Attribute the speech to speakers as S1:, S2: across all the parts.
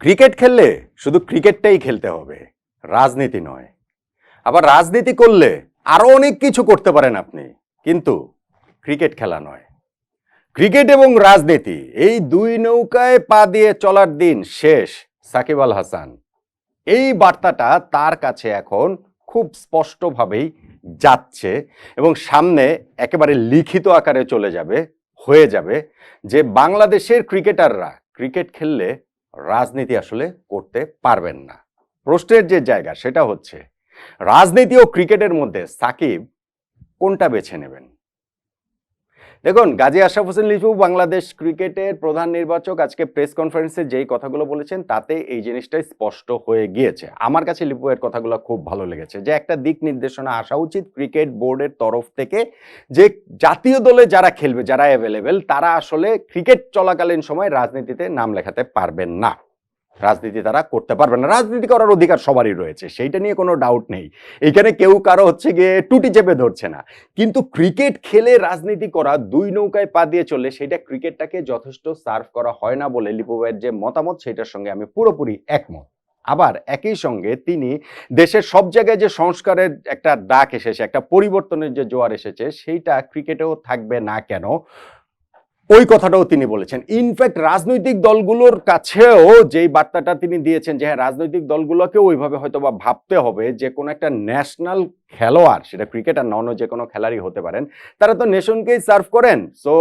S1: Cricket খেললে শুধু ক্রিকেটটাই খেলতে হবে, রাজনীতি নয়। আবার রাজনীতি করলে আরও অনেক কিছু করতে পারেন আপনি, কিন্তু ক্রিকেট খেলা নয়। ক্রিকেট এবং রাজনীতি, এই দুই নৌকায় পা দিয়ে চলার দিন শেষ, সাকিব আল হাসান। এই বার্তাটা তার কাছে এখন খুব স্পষ্টভাবেই যাচ্ছে এবং সামনে একেবারে লিখিত আকারে চলে যাবে, হয়ে যাবে যে বাংলাদেশের ক্রিকেটাররা ক্রিকেট খেললে রাজনীতি আসলে করতে পারবেন না। প্রশ্নের যে জায়গা সেটা হচ্ছে, রাজনীতি ও ক্রিকেটের মধ্যে সাকিব কোনটা বেছে নেবেন? দেখুন, গাজী আশরাফ হোসেন লিপু বাংলাদেশ ক্রিকেটের প্রধান নির্বাচক আজকে প্রেস কনফারেন্সে যেই কথাগুলো বলেছেন, তাতে এই জিনিসটাই স্পষ্ট হয়ে গিয়েছে। আমার কাছে লিপু এর কথাগুলো খুব ভালো লেগেছে যে একটা দিক নির্দেশনা আসা উচিত ক্রিকেট বোর্ডের তরফ থেকে যে জাতীয় দলে যারা খেলবে, যারা অ্যাভেলেবেল তারা আসলে ক্রিকেট চলাকালীন সময় রাজনীতিতে নাম লেখাতে পারবেন না। রাজনীতি তারা করতে পারবে না। রাজনীতি করার অধিকার সবারই রয়েছে, সেইটা নিয়ে কোনো ডাউট নেই। এখানে কেউ কারও হচ্ছে গিয়ে টুটি চেপে ধরছে না। কিন্তু ক্রিকেট খেলে রাজনীতি করা, দুই নৌকায় পা দিয়ে চলে সেটা ক্রিকেটটাকে যথেষ্ট সার্ভ করা হয় না বলে লিপু ভাইয়ের যে মতামত সেটার সঙ্গে আমি পুরোপুরি একমত। আবার একই সঙ্গে তিনি দেশের সব জায়গায় যে সংস্কারের একটা ডাক এসেছে, একটা পরিবর্তনের যে জোয়ার এসেছে, সেইটা ক্রিকেটেও থাকবে না কেন? ওই কথাটাও তিনি বলেছেন। ইনফ্যাক্ট রাজনৈতিক দলগুলোর কাছেও যেই বার্তাটা তিনি দিয়েছেন যে হ্যাঁ রাজনৈতিক দলগুলোকে ওইভাবে হয়তো বা ভাবতে হবে যে, কোনো একটা ন্যাশনাল খেলোয়াড়, সেটা ক্রিকেট আর নন যে কোনো খেলারই হতে পারেন, তারা তো নেশনকেই সার্ভ করেন। সো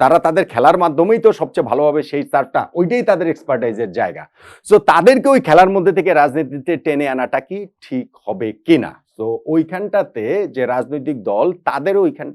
S1: তারা তাদের খেলার মাধ্যমেই তো সবচেয়ে ভালোভাবে সেই সার্ভটা ওইটাই তাদের এক্সপার্টাইজের জায়গা। সো তাদেরকে ওই খেলার মধ্যে থেকে রাজনীতিতে টেনে আনাটা কি ঠিক হবে কিনা তো ওইখানটাতে যে রাজনৈতিক দল, তাদের ওইখান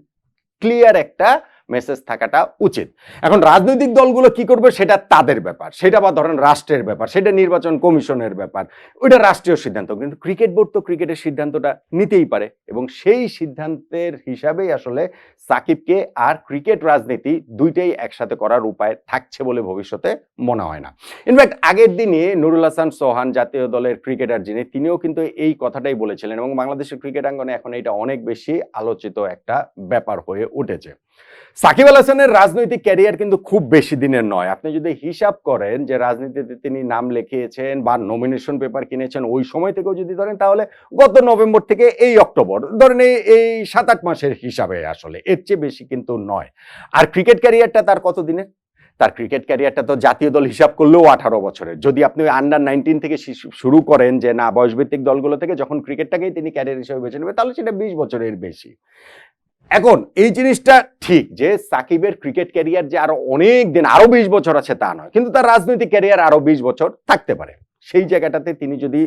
S1: ক্লিয়ার একটা মেসেজ থাকাটা উচিত। এখন রাজনৈতিক দলগুলো কি করবে সেটা তাদের ব্যাপার, সেটা বা ধরেন রাষ্ট্রের ব্যাপার, সেটা নির্বাচন কমিশনের ব্যাপার, ওইটা রাষ্ট্রীয় সিদ্ধান্ত। কিন্তু ক্রিকেট বোর্ড তো ক্রিকেটের সিদ্ধান্তটা নিতেই পারে এবং সেই সিদ্ধান্তের হিসাবেই আসলে সাকিবকে আর ক্রিকেট রাজনীতি দুইটাই একসাথে করার উপায় থাকছে বলে ভবিষ্যতে মনে হয় না। ইনফ্যাক্ট আগের দিনে নুরুল হাসান সোহান জাতীয় দলের ক্রিকেটার যিনি, তিনিও কিন্তু এই কথাটাই বলেছিলেন এবং বাংলাদেশের ক্রিকেট আঙ্গনে এখন এটা অনেক বেশি আলোচিত একটা ব্যাপার হয়ে উঠেছে। সাকিব আল হাসানের রাজনৈতিক ক্যারিয়ার কিন্তু খুব বেশি দিনের নয়। আপনি যদি হিসাব করেন যে রাজনীতিতে তিনি নাম লিখিয়েছেন বা নমিনেশন পেপার কিনেছেন, ওই সময় থেকেও যদি ধরেন, তাহলে গত নভেম্বর থেকে এই অক্টোবর, ধরেন এই- সাত আট মাসের হিসাবে আসলে, এর চেয়ে বেশি কিন্তু নয়। আর ক্রিকেট ক্যারিয়ারটা তার কত দিনের? তার ক্রিকেট ক্যারিয়ারটা তো জাতীয় দল হিসাব করলেও আঠারো বছরের। যদি আপনি আন্ডার নাইনটিন থেকে শুরু করেন যে না, বয়সভিত্তিক দলগুলো থেকে যখন ক্রিকেটটাকেই তিনি ক্যারিয়ার হিসেবে বেছে নেবে, তাহলে সেটা বিশ বছরের বেশি। এখন এই জিনিসটা ঠিক যে সাকিবের ক্রিকেট ক্যারিয়ার যে আরও অনেক দিন, আরও বিশ বছর আছে তা নয়। কিন্তু তার রাজনৈতিক ক্যারিয়ার আরও বিশ বছর থাকতে পারে। সেই জায়গাটাতে তিনি যদি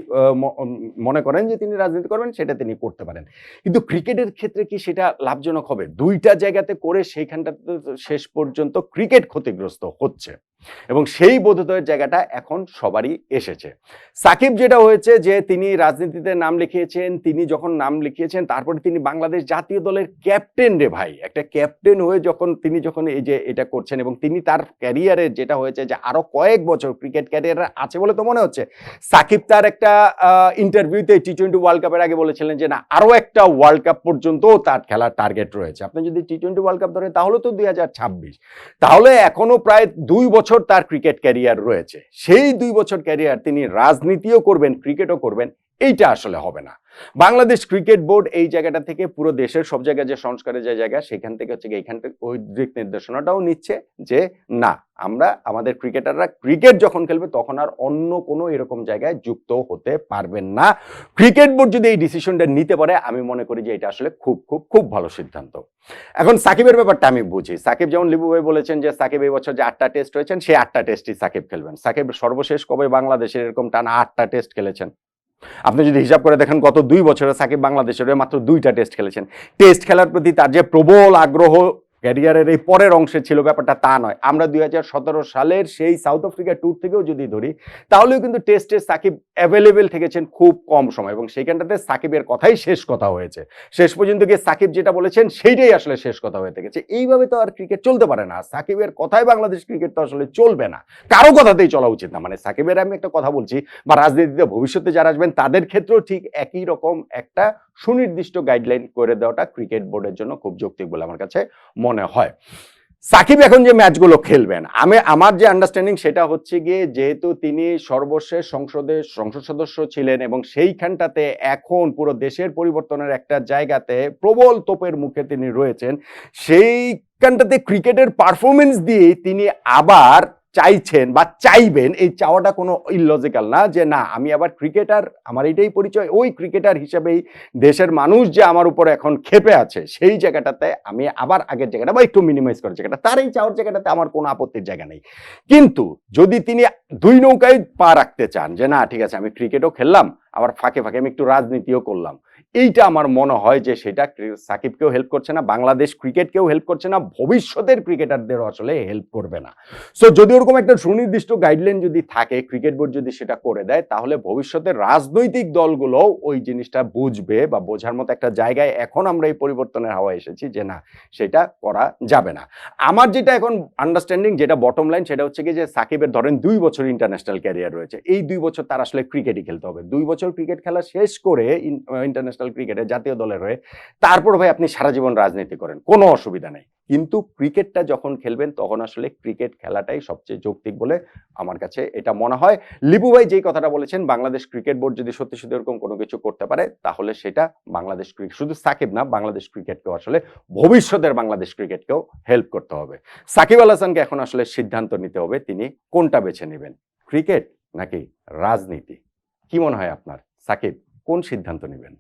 S1: মনে করেন যে তিনি রাজনীতি করবেন, সেটা তিনি করতে পারেন। কিন্তু ক্রিকেটের ক্ষেত্রে কি সেটা লাভজনক হবে? দুইটা জায়গাতে করে সেইখানটাতে শেষ পর্যন্ত ক্রিকেট ক্ষতিগ্রস্ত হচ্ছে। এবং সেই বোধোদয়ের জায়গাটা এখন সবারই এসেছে। সাকিব যেটা হয়েছে যে তিনি রাজনীতিতে নাম লিখিয়েছেন, তিনি যখন নাম লিখিয়েছেন, তারপরে তিনি বাংলাদেশ জাতীয় দলের ক্যাপ্টেন রে ভাই। একটা ক্যাপ্টেন হয়ে যখন, তিনি যখন এই যে এটা করছেন এবং তিনি তার ক্যারিয়ারে যেটা হয়েছে যে আরও কয়েক বছর ক্রিকেট ক্যারিয়ার আছে বলে তো মনে হচ্ছে। সাকিব তার একটা ইন্টারভিউতে টি টোয়েন্টি ওয়ার্ল্ড কাপের আগে বলেছিলেন যে না, আরও একটা ওয়ার্ল্ড কাপ পর্যন্ত তার খেলার টার্গেট রয়েছে। আপনি যদি টি টোয়েন্টি ওয়ার্ল্ড কাপ ধরেন, তাহলে তো দুই হাজার ছাব্বিশ। তাহলে এখনও প্রায় দুই বছর তার ক্রিকেট ক্যারিয়ার রয়েছে। সেই দুই বছর ক্যারিয়ার তিনি রাজনীতিও করবেন ক্রিকেটও করবেন, এইটা আসলে হবে না। বাংলাদেশ ক্রিকেট বোর্ড এই জায়গাটা থেকে পুরো দেশের সব জায়গায় যে সংস্কারের যে জায়গা, সেখান থেকে হচ্ছে গিয়ে এইখান থেকে ওই দিক নির্দেশনাটাও নিচ্ছে যে না আমরা, আমাদের ক্রিকেটাররা ক্রিকেট যখন খেলবে, তখন আর অন্য কোনো এরকম জায়গায় যুক্ত হতে পারবেন না। ক্রিকেট বোর্ড যদি এই ডিসিশনটা নিতে পারে, আমি মনে করি যে এটা আসলে খুব খুব খুব ভালো সিদ্ধান্ত। এখন সাকিবের ব্যাপারটা আমি বুঝি। সাকিব যেমন লিবু ভাই বলেছেন যে, সাকিব এই বছর যে আটটা টেস্ট হয়েছেন সেই আটটা টেস্টই সাকিব খেলবেন। সাকিব সর্বশেষ কবে বাংলাদেশের এরকম টানা আটটা টেস্ট খেলেছেন? আপনি যদি হিসাব করে দেখেন, গত দুই বছরে সাকিব বাংলাদেশের মাত্র দুইটা টেস্ট খেলেছেন। টেস্ট খেলার প্রতি তার যে প্রবল আগ্রহ ক্যারিয়ারের এই পরের অংশে ছিল ব্যাপারটা তা নয়। আমরা দুই হাজার সতেরো সালের সেই সাউথ আফ্রিকা ট্যুর থেকেও যদি ধরি, তাহলেও কিন্তু টেস্টে সাকিব অ্যাভেলেবেল থেকেছেন খুব কম সময় এবং সেইখানটাতে সাকিবের কথাই শেষ কথা হয়েছে। শেষ পর্যন্ত গিয়ে সাকিব যেটা বলেছেন, সেইটাই আসলে শেষ কথা হয়ে থেকেছে। এইভাবে তো আর ক্রিকেট চলতে পারে না। সাকিবের কথাই বাংলাদেশ ক্রিকেট তো আসলে চলবে না। কারও কথাতেই চলা উচিত না। মানে সাকিবের আমি একটা কথা বলছি, বা রাজনীতিতে ভবিষ্যতে যারা আসবেন, তাদের ক্ষেত্রেও ঠিক একই রকম একটা সুনির্দিষ্ট গাইডলাইন করে দেওয়াটা ক্রিকেট বোর্ডের জন্য খুব যৌক্তিক বলে আমার কাছে মনে হয়। সাকিব এখন যে ম্যাচগুলো খেলবেন, আমি, আমার যে আন্ডারস্ট্যান্ডিং সেটা হচ্ছে গিয়ে যেহেতু তিনি সর্বশেষ সংসদে সংসদ সদস্য ছিলেন এবং সেইখানটাতে এখন পুরো দেশের পরিবর্তনের একটা জায়গাতে প্রবল তোপের মুখে তিনি রয়েছেন, সেইখানটাতে ক্রিকেটের পারফরমেন্স দিয়ে তিনি আবার চাইছেন বা চাইবেন, এই চাওয়াটা কোনো ইললজিক্যাল না যে না, আমি আবার ক্রিকেটার আমার এটাই পরিচয়। ওই ক্রিকেটার হিসেবেই দেশের মানুষ যে আমার উপর এখন খেপে আছে, সেই জায়গাটাতে আমি আবার আগের জায়গাটা বা একটু মিনিমাইজ করার জায়গাটা, তার এই চাওয়ার জায়গাটাতে আমার কোনো আপত্তির জায়গা নেই। কিন্তু যদি তিনি দুই নৌকায় পা রাখতে চান যে না, ঠিক আছে, আমি ক্রিকেটও খেললাম আবার ফাঁকে ফাঁকে আমি একটু রাজনীতিও করলাম। এইটা আমার মনে হয় যে সেটা সাকিবকেও হেল্প করছে না, বাংলাদেশ ক্রিকেটকেও হেল্প করছে না, ভবিষ্যতের ক্রিকেটারদের আসলে হেল্প করবে না। সো যদি ওরকম একটা সুনির্দিষ্ট গাইডলাইন যদি থাকে ক্রিকেট বোর্ড যদি সেটা করে দেয়, তাহলে ভবিষ্যতের রাজনৈতিক দলগুলো ওই জিনিসটা বুঝবে বা বোঝার মতো একটা জায়গায় এখন আমরা এই পরিবর্তনের হাওয়া এসেছি যে না, সেটা করা যাবে না। আমার যেটা এখন আন্ডারস্ট্যান্ডিং যেটা বটম লাইন সেটা হচ্ছে কি যে সাকিবের ধরেন দুই বছর ইন্টারন্যাশনাল ক্যারিয়ার রয়েছে। এই দুই বছর তার আসলে ক্রিকেটই খেলতে হবে। দুই বছর ক্রিকেট খেলা শেষ করে ইন্টারন্যাশনাল ক্রিকেটে জাতীয় দলের হয়ে তারপর ভাই আপনি সারা জীবন রাজনীতি করেন। কোনো অসুবিধা নেই। কিন্তু ক্রিকেটটা যখন খেলবেন, তখন আসলে ক্রিকেট খেলাটাই সবচেয়ে যৌক্তিক বলে আমার কাছে এটা মনে হয়। লিপু ভাই যেই কথাটা বলেছেন, বাংলাদেশ ক্রিকেট বোর্ড যদি সত্যি সত্যি এরকম কোনো কিছু করতে পারে, তাহলে সেটা বাংলাদেশ ক্রিকেট শুধু সাকিব না, বাংলাদেশ ক্রিকেটকেও আসলে ভবিষ্যতের বাংলাদেশ ক্রিকেটকেও হেল্প করতে হবে। সাকিব আল হাসানকে এখন আসলে সিদ্ধান্ত নিতে হবে তিনি কোনটা বেছে নেবেন ক্রিকেট নাকি রাজনীতি? কি মনে হয় আপনার? সাকিব কোন সিদ্ধান্ত নেবেন?